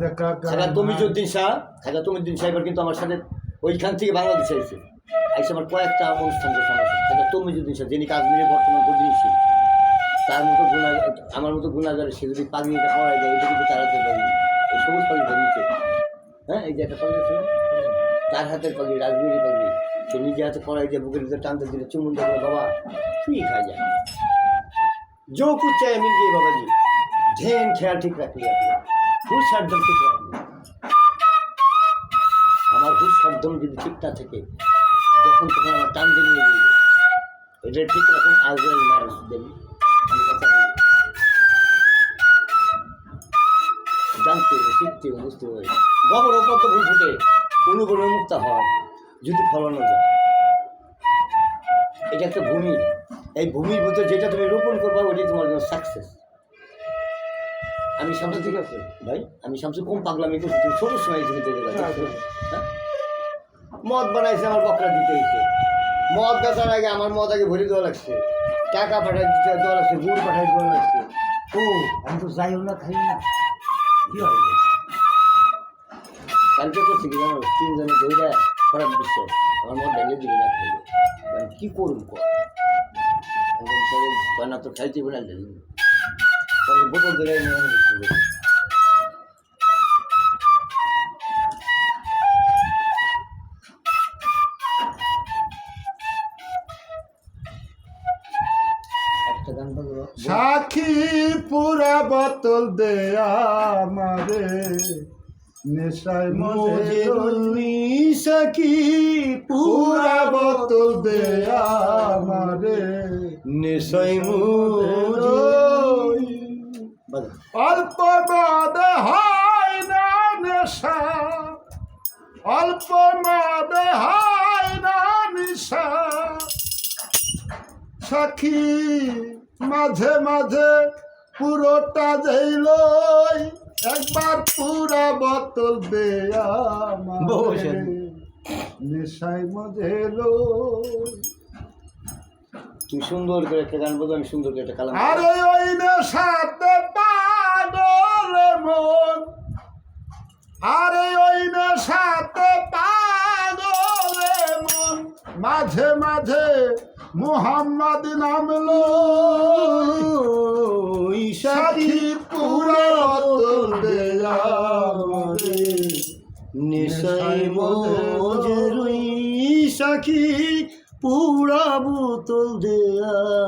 খাজা তমিজুদ্দিন শাহ খাজা তমিজুদ্দিন সাহেবের কিন্তু আমার সাথে ওইখান থেকে বাংলাদেশে এসেছে আইসে আমার কয়েকটা অনুষ্ঠান করছে আমার সাথে খাজা তমিজুদ্দিন শাহ যিনি কাশ্মীরে বর্তমান প্রতিনিধি তার মতো গুণা আমার মতো গুণাগারে সে যদি পাগড়িটা করাই দেয় এটা কিন্তু তাড়াতে পারি এই সবুজ পাগড়িটা নিচে হ্যাঁ এই যে একটা পাগড়ি আছে না তার হাতের পাগড়ি রাজবাড়ি পাগড়ি সে নিজে হাতে করাই দিয়ে বুকের ভিতরে টানতে দিলে চুমুন দেখলো বাবা শুয়ে খাই যায় जो कुछ चाहे मिल गई बाबा जी ध्यान ख्याल ठीक रख लिया হুশ একদম ঠিক রাখলি আমার হুশ একদম যদি ঠিক থাকে, যখন তখন আমার টান দিয়ে নিয়ে যাবে এটা ঠিক মারা দেবী। আমি কথা বলি। জানতে হবে, শিখতে হবে, বুঝতে হবে। গবর ওপর তো ভুল ফুটে মুক্ত হয় যদি ফলানো যায়। এটা একটা ভূমি। এই ভূমির ভিতরে যেটা তুমি রোপণ করবা, ওটাই তোমার জন্য সাকসেস আমি শামসু ঠিক আছে ভাই? আমি শামসু কম পাগলামি করছি তুমি ছোট সময় তুমি দেখে হ্যাঁ? মদ বানাইছে আমার বকরা দিতে হয়েছে মদ বেচার আগে আমার মদ আগে ভরে দেওয়া লাগছে। টাকা পাঠাই দিতে দেওয়া লাগছে গুড় পাঠাই দেওয়া লাগছে। ও আমি তো যাইও না খাই না। কি হয়? কালকে করছি কি জানো? তিনজনে ধরে খারাপ বিষয় আমার মদ ভেঙে দিবে না খাইবে। মানে কি করুন কর? একজন তো খাইতে বলে বোতল ধরে এনে এনে বিক্রি করি। সাক্ষী পুরা বোতল দে আমারে নেশায় মজে রুই সখী পুরা বোতল দে আমারে রুই। অল্প মদ হয় না নেশা। অল্প মদ হয় না নিশা। সাক্ষী মাঝে মাঝে পুরোটা যাইলই একবার পুরা বোতল দে বসেন। নেশায় মজে লই। তুই সুন্দর করে একটা গান বাজো আমি সুন্দর করে একটা কালাম। আরে ওই নেশাতে মুহাম্মদ নামলো। সাথী পুরো নিশাই মজরুই সাখী পুরা বোতল দে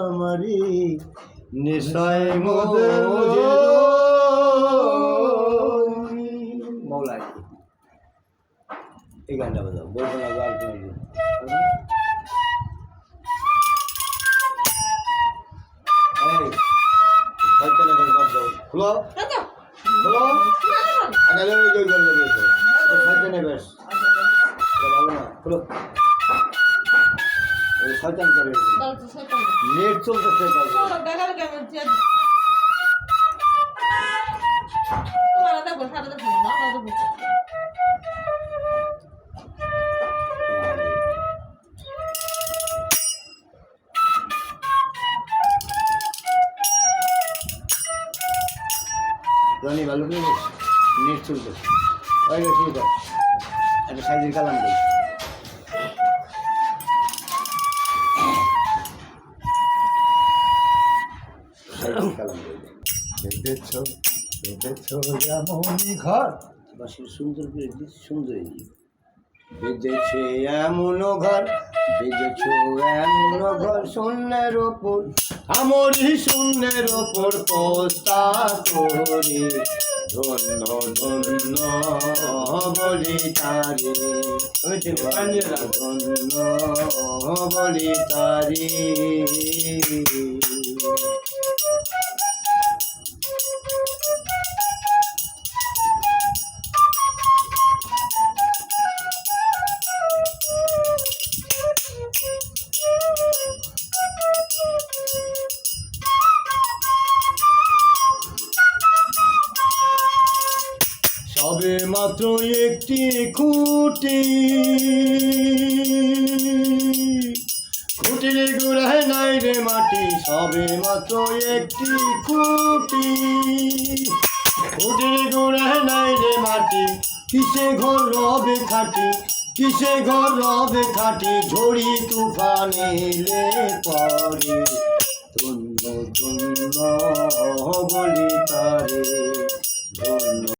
আমারে নিশাই মৌলাই এই গানটা বাজাও বলব খুলো। খুলো। আগালে ওই জয় করে দেবে শয়তান নেবে ভালো না। খুলো। শয়তান করে নেট চলতেছে। রানি ভালো করে নেট চলতেছে ওই আছে একটা সাইজের কালাম এমনই ঘর। সুন্দর করে সুন্দর এমন ঘর। বেঁধেছ এমন ঘর শূন্যের ওপর, আমরি শূন্যের ওপর পোস্তা করে। ধন্য ধন্য বলি তারে, ধন্য বলি তারে। সবে মাত্র একটি খুঁটি। খুঁটির গুড়ায় নাই রে মাটি, সবে মাত্র একটি খুঁটি। ঘুটে ঘুরে নাই রে মাটি, কিসে ঘর রবে খাটি, কিসে ঘর রবে খাটি, ঝড়ি তুফান এলে পরে। ধন্য ধন্য বলি তারে